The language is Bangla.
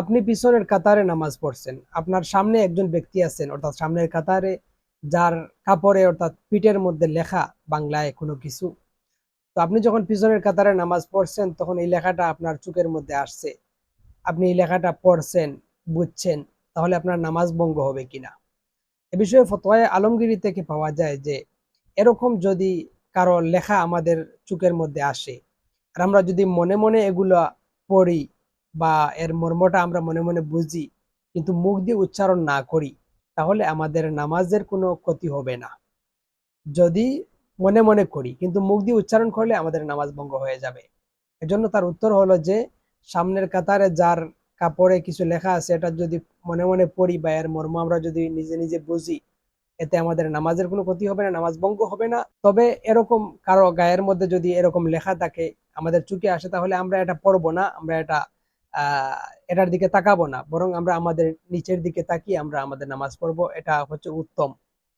আপনি পিছনের কাতারে নামাজ পড়ছেন। আপনার সামনে একজন ব্যক্তি আছেন, অর্থাৎ সামনের কাতারে যার কাপড়ে, অর্থাৎ পিঠের মধ্যে লেখা বাংলায় কোনো কিছু। তো আপনি যখন পিছনের কাতারে নামাজ পড়ছেন, তখন এই লেখাটা আপনার চোখের মধ্যে আসছে। আপনি এই লেখাটা পড়ছেন, বুঝছেন, তাহলে আপনার নামাজ ভঙ্গ হবে কিনা? এ বিষয়ে ফতোয়ায় আলমগিরি থেকে পাওয়া যায় যে, এরকম যদি কারও লেখা আমাদের চোখের মধ্যে আসে, আর আমরা যদি মনে মনে এগুলো পড়ি বা এর মর্মটা আমরা মনে মনে বুঝি, কিন্তু মুখ দিয়ে উচ্চারণ না করি, তাহলে আমাদের নামাজের কোনো ক্ষতি হবে না। যদি মনে মনে করি, কিন্তু মুখ দিয়ে উচ্চারণ করলে আমাদের নামাজ ভঙ্গ হয়ে যাবে। এজন্য তার উত্তর হলো যে, সামনের কাতারে যার কাপড়ে কিছু লেখা আছে, এটা যদি মনে মনে পড়ি বা এর মর্ম আমরা যদি নিজে নিজে বুঝি, এতে আমাদের নামাজের কোনো ক্ষতি হবে না, নামাজ ভঙ্গ হবে না। তবে এরকম কারও গায়ের মধ্যে যদি এরকম লেখা থাকে, আমাদের চুকে আসে, তাহলে আমরা এটা পড়ব না, আমরা এটা এটার দিকে তাকাবো না, বরং আমরা আমাদের নিচের দিকে তাকিয়ে আমরা আমাদের নামাজ পড়ব, এটা হচ্ছে উত্তম।